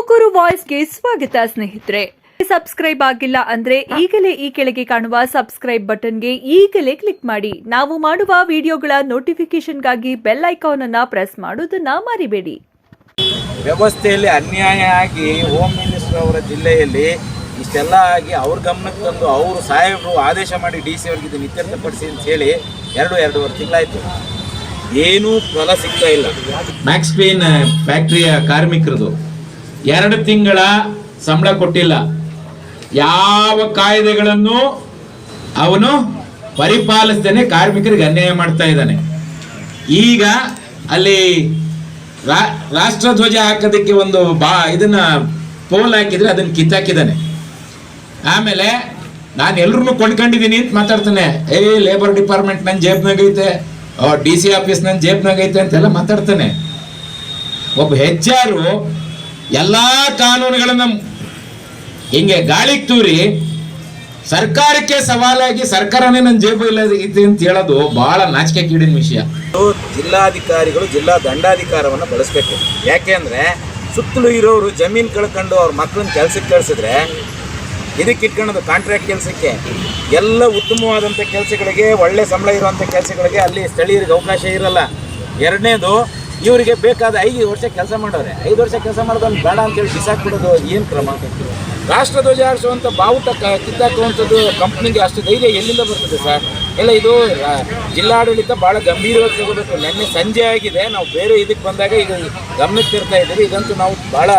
ತುಮಕೂರು ವಾಯ್ಸ್ಗೆ ಸ್ವಾಗತ ಸ್ನೇಹಿತರೆ. ಸಬ್ಸ್ಕ್ರೈಬ್ ಆಗಿಲ್ಲ ಅಂದ್ರೆ ಈಗಲೇ ಈ ಕೆಳಗೆ ಕಾಣುವ ಸಬ್ಸ್ಕ್ರೈಬ್ ಬಟನ್ಗೆ ಈಗಲೇ ಕ್ಲಿಕ್ ಮಾಡಿ. ನಾವು ಮಾಡುವ ವಿಡಿಯೋಗಳ ನೋಟಿಫಿಕೇಶನ್ಗಾಗಿ ಬೆಲ್ ಐಕಾನ್ ಅನ್ನ ಪ್ರೆಸ್ ಮಾಡೋದನ್ನ ಮರಿಬೇಡಿ. ವ್ಯವಸ್ಥೆಯಲ್ಲಿ ಅನ್ಯಾಯ ಆಗಿ ಹೋಮ್ ಮಿನಿಸ್ಟರ್ ಅವರ ಜಿಲ್ಲೆಯಲ್ಲಿ ಇಷ್ಟೆಲ್ಲ ಆಗಿ ಅವ್ರ ಗಮನಕ್ಕೆ ತಂದು ಅವರು ಸಾಹೇಬರು ಆದೇಶ ಮಾಡಿ ಡಿ ಸಿ ಅವ್ರಿಗೆ ಇದನ್ನು ಇತ್ಯರ್ಥಪಡಿಸಿ ಅಂತ ಹೇಳಿ ಎರಡು ಎರಡೂವರೆ ತಿಂಗಳಾಯ್ತು. ಏನೂ ಫಲ ಸಿಗ್ತಾ ಇಲ್ಲ. ಮ್ಯಾಕ್ಸ್ ಫ್ಯಾಕ್ಟ್ರಿಯ ಫ್ಯಾಕ್ಟರಿಯ ಕಾರ್ಮಿಕರದು. ಎರಡು ತಿಂಗಳ ಸಂಬಳ ಕೊಟ್ಟಿಲ್ಲ. ಯಾವ ಕಾಯ್ದೆಗಳನ್ನು ಅವನು ಪರಿಪಾಲಿಸ್ತೇನೆ, ಕಾರ್ಮಿಕರಿಗೆ ಅನ್ಯಾಯ ಮಾಡ್ತಾ ಇದ್ದಾನೆ. ಈಗ ಅಲ್ಲಿ ರಾಷ್ಟ್ರಧ್ವಜ ಹಾಕೋದಕ್ಕೆ ಒಂದು ಬಾ, ಇದನ್ನ ಪೋಲ್ ಹಾಕಿದ್ರೆ ಅದನ್ನ ಕಿತ್ತಾಕಿದ್ದಾನೆ. ಆಮೇಲೆ ನಾನು ಎಲ್ಲರೂ ಕೊಂಡ್ಕೊಂಡಿದ್ದೀನಿ ಅಂತ ಮಾತಾಡ್ತಾನೆ. ಏ ಲೇಬರ್ ಡಿಪಾರ್ಟ್ಮೆಂಟ್ ನನ್ನ ಜೇಬ್ನಾಗ ಐತೆ, ಡಿ ಸಿ ಆಫೀಸ್ ನನ್ನ ಜೇಬ್ನಾಗ ಐತೆ ಅಂತೆಲ್ಲ ಮಾತಾಡ್ತಾನೆ. ಒಬ್ಬ ಹೆಚ್ಚಾರು ಎಲ್ಲಾ ಕಾನೂನುಗಳನ್ನ ಹಿಂಗೆ ಗಾಳಿಗೆ ತೂರಿ ಸರ್ಕಾರಕ್ಕೆ ಸವಾಲಾಗಿ ಸರ್ಕಾರನೇ ನನ್ನ ಜೇಬು ಇಲ್ಲ ಇದೆ ಅಂತ ಹೇಳೋದು ಬಹಳ ನಾಚಿಕೆ ಕೀಡಿನ ವಿಷಯ. ಜಿಲ್ಲಾಧಿಕಾರಿಗಳು, ಜಿಲ್ಲಾ ದಂಡಾಧಿಕಾರವನ್ನು ಬಳಸಬೇಕು. ಯಾಕೆ ಸುತ್ತಲೂ ಇರೋರು ಜಮೀನು ಕಳ್ಕೊಂಡು ಅವ್ರ ಮಕ್ಕಳನ್ನ ಕೆಲಸಕ್ಕೆ ಕಳಿಸಿದ್ರೆ ಇದಕ್ಕೆ ಇಟ್ಕೊಳ್ಳೋದು ಕಾಂಟ್ರಾಕ್ಟ್ ಕೆಲಸಕ್ಕೆ. ಎಲ್ಲ ಉತ್ತಮವಾದಂಥ ಕೆಲಸಗಳಿಗೆ, ಒಳ್ಳೆ ಸಂಬಳ ಇರುವಂಥ ಕೆಲಸಗಳಿಗೆ ಅಲ್ಲಿ ಸ್ಥಳೀಯರಿಗೆ ಅವಕಾಶ ಇರಲ್ಲ. ಎರಡನೇದು ಇವರಿಗೆ ಬೇಕಾದ ಐದು ವರ್ಷ ಕೆಲಸ ಮಾಡೋರೆ. ಐದು ವರ್ಷ ಕೆಲಸ ಮಾಡೋದನ್ನು ಬೇಡ ಅಂತೇಳಿ ಬಿಸಾಕ್ಬಿಡೋದು ಏನು ಕ್ರಮ ರಾಷ್ಟ್ರಧ್ವಜ ಹಾರಿಸುವಂಥ ಬಾವುಟ ಕಿತ್ತಾಕುವಂಥದ್ದು ಕಂಪ್ನಿಗೆ ಅಷ್ಟು ಧೈರ್ಯ ಎಲ್ಲಿಂದ ಬರ್ತದೆ ಸರ್? ಎಲ್ಲ ಇದು ಜಿಲ್ಲಾಡಳಿತ ಭಾಳ ಗಂಭೀರವಾಗಿ ತಗೋಬೇಕು. ನಿನ್ನೆ ಸಂಜೆ ಆಗಿದೆ. ನಾವು ಬೇರೆ ಇದಕ್ಕೆ ಬಂದಾಗ ಇದು ಗಮನಕ್ಕೆ ತರ್ತಾ ಇದ್ದೀವಿ. ಇದಂತೂ ನಾವು ಭಾಳ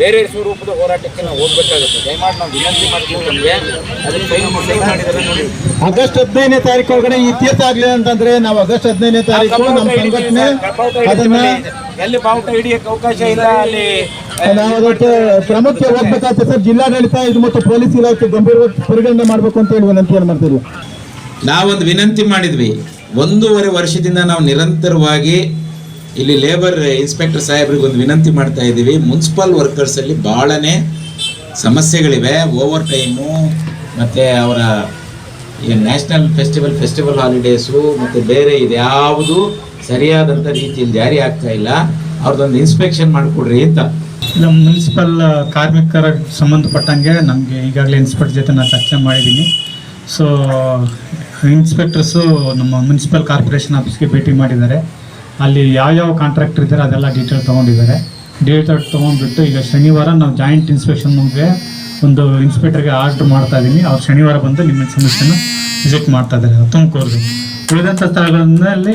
ಬೇರೆ ಸ್ವರೂಪದ ಹೋರಾಟಕ್ಕೆ ನಾವು ಹೋಗ್ಬೇಕಾಗುತ್ತೆ. ದಯಮಾಡಿ ನಾವು ವಿನಂತಿ ಮಾಡ್ತೀವಿ ನಮಗೆ. ಅದಕ್ಕೆ ಸೈ ಸೈ ಮಾಡಿದ್ದಾರೆ ನೋಡಿ. ಆಗಸ್ಟ್ ಹದಿನೈದನೇ ತಾರೀಕು ಒಳಗಡೆ ಇತ್ಯರ್ಥ ಆಗ್ಲಿಲ್ಲ ಅಂತಂದ್ರೆ ನಾವು ಆಗಸ್ಟ್ ಹದಿನೈದನೇ ತಾರೀಕು ನಮ್ಮ ಸಂಘಟನೆ ಅದನ್ನ ಎಲ್ಲಿ ಬಾವುಟ ಹಿಡಿಯಕ್ಕೆ ಅವಕಾಶ ಇಲ್ಲ ಅಲ್ಲಿ ನಾವು ಅದಕ್ಕೆ ಕ್ರಮಕ್ಕೆ ಹೋಗ್ಬೇಕಾಗ್ತದೆ ಸರ್. ಜಿಲ್ಲಾಡಳಿತ ಇದು ಮತ್ತು ಪೊಲೀಸ್ ಇಲಾಖೆ ಗಂಭೀರವಾಗಿ ಪರಿಗಣನೆ ಮಾಡಬೇಕು ಅಂತ ಹೇಳಿ ವಿನಂತಿಯನ್ನು ಮಾಡ್ತೀವಿ ನಾವೊಂದು ವಿನಂತಿ ಮಾಡಿದ್ವಿ. ಒಂದೂವರೆ ವರ್ಷದಿಂದ ನಾವು ನಿರಂತರವಾಗಿ ಇಲ್ಲಿ ಲೇಬರ್ ಇನ್ಸ್ಪೆಕ್ಟರ್ ಸಾಹೇಬ್ರಿಗೆ ಒಂದು ವಿನಂತಿ ಮಾಡ್ತಾ ಇದ್ದೀವಿ. ಮುನ್ಸಿಪಲ್ ವರ್ಕರ್ಸಲ್ಲಿ ಭಾಳನೇ ಸಮಸ್ಯೆಗಳಿವೆ. ಓವರ್ ಟೈಮು ಮತ್ತು ಅವರ ನ್ಯಾಷನಲ್ ಫೆಸ್ಟಿವಲ್ ಫೆಸ್ಟಿವಲ್ ಹಾಲಿಡೇಸು ಮತ್ತು ಬೇರೆ ಇದ್ಯಾವುದು ಸರಿಯಾದಂಥ ರೀತಿಯಲ್ಲಿ ಜಾರಿ ಆಗ್ತಾ ಇಲ್ಲ. ಅವ್ರದ್ದೊಂದು ಇನ್ಸ್ಪೆಕ್ಷನ್ ಮಾಡಿಕೊಡ್ರಿ ಅಂತ. ನಮ್ಮ ಮುನ್ಸಿಪಲ್ ಕಾರ್ಮಿಕರ ಸಂಬಂಧಪಟ್ಟಂಗೆ ನಮಗೆ ಈಗಾಗಲೇ ಇನ್ಸ್ಪೆಕ್ಟರ್ ಜೊತೆ ನಾನು ಚರ್ಚೆ ಮಾಡಿದ್ದೀನಿ. ಸೊ ಇನ್ಸ್ಪೆಕ್ಟರ್ಸು ನಮ್ಮ ಮುನ್ಸಿಪಲ್ ಕಾರ್ಪೊರೇಷನ್ ಆಫೀಸ್ಗೆ ಭೇಟಿ ಮಾಡಿದ್ದಾರೆ. ಅಲ್ಲಿ ಯಾವ್ಯಾವ ಕಾಂಟ್ರಾಕ್ಟರ್ ಇದ್ದಾರೆ ಅದೆಲ್ಲ ಡೀಟೇಲ್ ತೊಗೊಂಡಿದ್ದಾರೆ. ಡೀಟೇಲ್ ತೊಗೊಂಡ್ಬಿಟ್ಟು ಈಗ ಶನಿವಾರ ನಾವು ಜಾಯಿಂಟ್ ಇನ್ಸ್ಪೆಕ್ಷನ್ ಮುಂದೆ ಒಂದು ಇನ್ಸ್ಪೆಕ್ಟರ್ಗೆ ಆರ್ಡ್ರ್ ಮಾಡ್ತಾ ಇದ್ದೀನಿ ಅವ್ರು ಶನಿವಾರ ಬಂದು ನಿಮ್ಮ ಸಮಸ್ಯೆನ ವಿಸಿಟ್ ಮಾಡ್ತಾ ಇದ್ದಾರೆ ತುಮಕೂರು ಉಳಿದಂಥ ಸ್ಥಳಗಳಲ್ಲಿ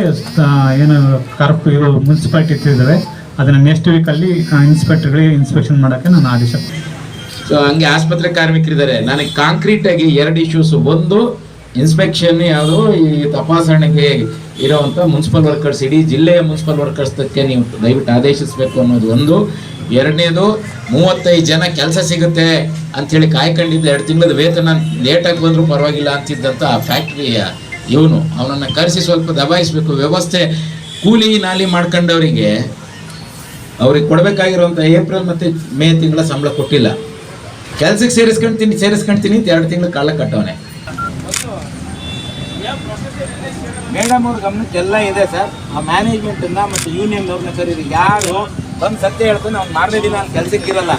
ಏನು ಕಾರ್ಪ್ ಇರೋ ಮುನ್ಸಿಪಾಲ್ಟಿ ಇದ್ದಾವೆ ಅದನ್ನು ನೆಕ್ಸ್ಟ್ ವೀಕಲ್ಲಿ ಇನ್ಸ್ಪೆಕ್ಟರ್ಗಳಿಗೆ ಇನ್ಸ್ಪೆಕ್ಷನ್ ಮಾಡೋಕ್ಕೆ ನಾನು ಆದೇಶ. ಸೊ ಹಂಗೆ ಆಸ್ಪತ್ರೆ ಕಾರ್ಮಿಕರಿದ್ದಾರೆ. ನನಗೆ ಕಾಂಕ್ರೀಟಾಗಿ ಎರಡು ಇಶ್ಯೂಸ್ ಒಂದು ಇನ್ಸ್ಪೆಕ್ಷನ್ ಯಾವುದು ಈ ತಪಾಸಣೆಗೆ ಇರೋವಂಥ ಮುನ್ಸಿಪಲ್ ವರ್ಕರ್ಸ್ ಇಡೀ ಜಿಲ್ಲೆಯ ಮುನ್ಸಿಪಲ್ ವರ್ಕರ್ಸ್ಗೆ ನೀವು ದಯವಿಟ್ಟು ಆದೇಶಿಸಬೇಕು ಅನ್ನೋದು ಒಂದು. ಎರಡನೇದು, ಮೂವತ್ತೈದು ಜನ ಕೆಲಸ ಸಿಗುತ್ತೆ ಅಂಥೇಳಿ ಕಾಯ್ಕೊಂಡಿದ್ದ ಎರಡು ತಿಂಗಳ ವೇತನ ಲೇಟಾಗಿ ಬಂದರೂ ಪರವಾಗಿಲ್ಲ ಅಂತಿದ್ದಂಥ ಆ ಫ್ಯಾಕ್ಟ್ರಿಯ ಇವನು. ಅವನನ್ನು ಕರೆಸಿ ಸ್ವಲ್ಪ ದಬಾಯಿಸಬೇಕು. ವ್ಯವಸ್ಥೆ ಕೂಲಿ ನಾಲಿ ಮಾಡ್ಕೊಂಡವರಿಗೆ ಅವ್ರಿಗೆ ಕೊಡಬೇಕಾಗಿರುವಂಥ ಏಪ್ರಿಲ್ ಮತ್ತು ಮೇ ತಿಂಗಳ ಸಂಬಳ ಕೊಟ್ಟಿಲ್ಲ. ಕೆಲಸಕ್ಕೆ ಸೇರಿಸ್ಕೊಂತೀನಿ ಸೇರಿಸ್ಕೊಂತೀನಿ ಎರಡು ತಿಂಗಳ ಕಾಲ ಕಟ್ಟವನೆ. ಮೇಡಮ್ ಅವ್ರ ಗಮನಕ್ಕೆ ಎಲ್ಲ ಇದೆ ಸರ್. ಆ ಮ್ಯಾನೇಜ್ಮೆಂಟನ್ನ ಮತ್ತು ಯೂನಿಯನ್ ಅವ್ರನ್ನ ಕರೀರಿ ಯಾರು ಬಂದು ಸತ್ಯ ಹೇಳ್ತಾನೆ ಅವ್ನು ಮಾಡಿದೀನಿ ನಾನು ಅವ್ನು ಕೆಲ್ಸಕ್ಕೆ ಇರಲ್ಲ.